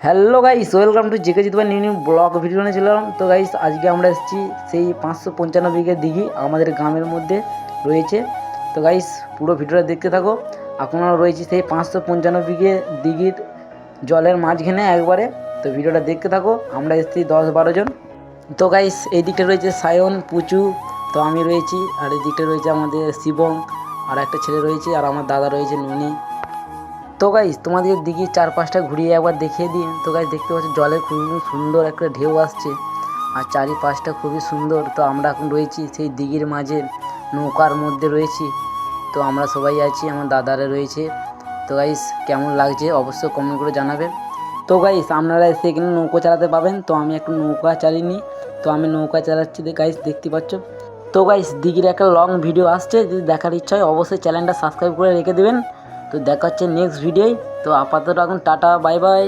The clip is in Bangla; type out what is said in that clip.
Hello guys welcome to JK জিতবা new new blog video নিয়েছিলাম তো গাইস আজকে আমরা এসেছি সেই পাঁচশো পঞ্চান্ন বিঘে দিঘি আমাদের গ্রামের মধ্যে রয়েছে। তো গাইস পুরো ভিডিওটা দেখতে থাকো। আপনারা রয়েছে সেই পাঁচশো পঞ্চান্ন বিঘে দিঘির জলের মাঝখানে একবারে। তো, ভিডিওটা দেখতে থাকো, আমরা এসেছি দশ বারো জন। তো গাইস এই দিকটা রয়েছে সায়ন, পুচু, তো আমি রয়েছি। আর এই দিকটা রয়েছে আমাদের শিবং আর একটা ছেলে রয়েছে, আর আমার দাদা রয়েছে ননি। তো গাইস তোমাদের দিঘির চারপাশটা ঘুরিয়ে একবার দেখিয়ে দিই। তো গাইস দেখতে পাচ্ছ জলের খুবই সুন্দর একটা ঢেউ আসছে আর চারিপাশটা খুবই সুন্দর। তো আমরা এখন রয়েছি সেই দিঘির মাঝে, নৌকার মধ্যে রয়েছি। তো আমরা সবাই আছি, আমার দাদারা রয়েছে। তো গাইস কেমন লাগছে অবশ্যই কমেন্ট করে জানাবেন তো গাইস আপনারা এসে এখানে নৌকো চালাতে পাবেন। তো আমি একটু নৌকা চালিয়ে তো আমি নৌকা চালাচ্ছি গাইস দেখতে পাচ্ছ। তো গাইস দিঘির একটা লং ভিডিও আসছে, যদি দেখার ইচ্ছা হয়, অবশ্যই চ্যানেলটা সাবস্ক্রাইব করে রেখে দেবেন। তো দেখা হচ্ছে নেক্সট ভিডিওয় তো আপাতত এখন টাটা বাই বাই